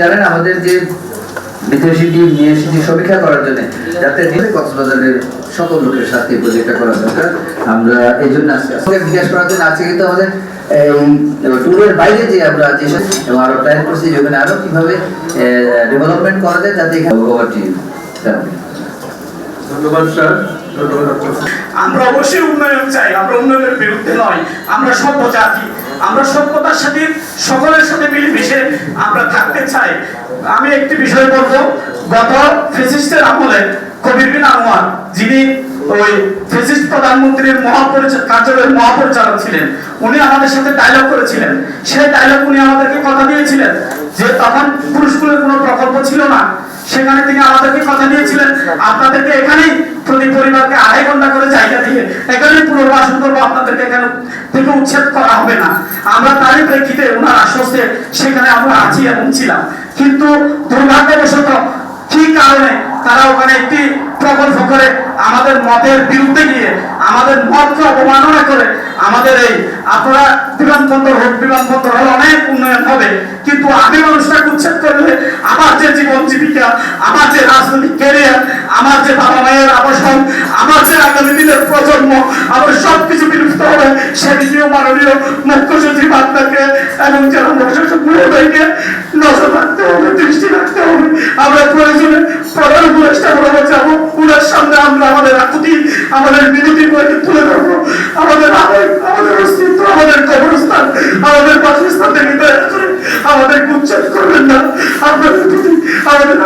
জানেন আমাদের যে বিদেশি নিয়ে এসেছি সমীক্ষা করার জন্য, যাতে নিজে কক্সবাজারের সকল লোকের সাথে প্রজেক্টটা করা দরকার। আমরা এই জন্য আজকে জিজ্ঞাসা করার জন্য আজকে কিন্তু আমাদের ট্যুরের বাইরে যে আমরা যে এবং আরও প্ল্যান করছি যে ওখানে আরও কীভাবে ডেভেলপমেন্ট করা যায়, যাতে এখানে ধন্যবাদ, স্যার। আমরা অবশ্যই উন্নয়ন চাই, আমরা উন্নয়নের বিরুদ্ধে নয়, আমরা সভ্য জাতি আমরা সভ্যতার সাথে, সকলের সাথে মিলেমিশে আমরা থাকতে চাই। আমি একটি বিষয় বলব, গত ফেসিস্টের আমলে কবির বিন আনোয়ার, যিনি ওই ফেসিস্ট প্রধানমন্ত্রীর মহাপরিচালক কার্যালয়ের মহাপরিচালক ছিলেন, উনি আমাদের সাথে ডায়লগ করেছিলেন। সেই ডায়লগ উনি আমাদেরকে কথা দিয়েছিলেন যে তখন পুরুষকুলের কোনো প্রকল্প ছিল না। সেখানে তিনি আমাদেরকে কথা দিয়েছিলেন, আপনাদেরকে এখানেই পুনর্বাসন করব, আপনাদেরকে এখানে থেকে উচ্ছেদ করা হবে না। আমরা তারই প্রেক্ষিতে ওনার আশ্বস্তে সেখানে আমরা আছি এবং ছিলাম। কিন্তু দুর্ভাগ্যবশত কি কারণে তারা ওখানে একটি প্রকল্প করে আমাদের মতের বিরুদ্ধে গিয়ে, আমাদের মতকে অবমাননা করে আমাদের এই আপনারা বিমানবন্দর হোক, বিমানবন্দর হলে অনেক উন্নয়ন হবে। কিন্তু আমি মানুষটাকে উচ্ছেদ করলে আমার যে জীবন জীবিকা আমার যে রাজনৈতিক ক্যারিয়ার আমার যে বাবা মায়ের যে আগামী প্রজন্ম আবার সবকিছু বিলুপ্ত হবে। সেদিকেও মাননীয় মুখ্য সচিব আপনাকে এবং জেলা প্রশাসক নজর রাখতে হবে, দৃষ্টি রাখতে হবে। আমরা প্রয়োজনে প্রধান উপদেষ্টা বরাবর যাব। উনার সামনে আমরা আমাদের আকুতি, আমাদের বিনতি করে তুলে ধরবো। আমাদের আমাদের অস্তিত্ব, আমাদের কবরস্থান, আমাদের বাসস্থান থেকে আমাদের উচ্ছেদ করবেন না। আপনাদের প্রতি আমাদের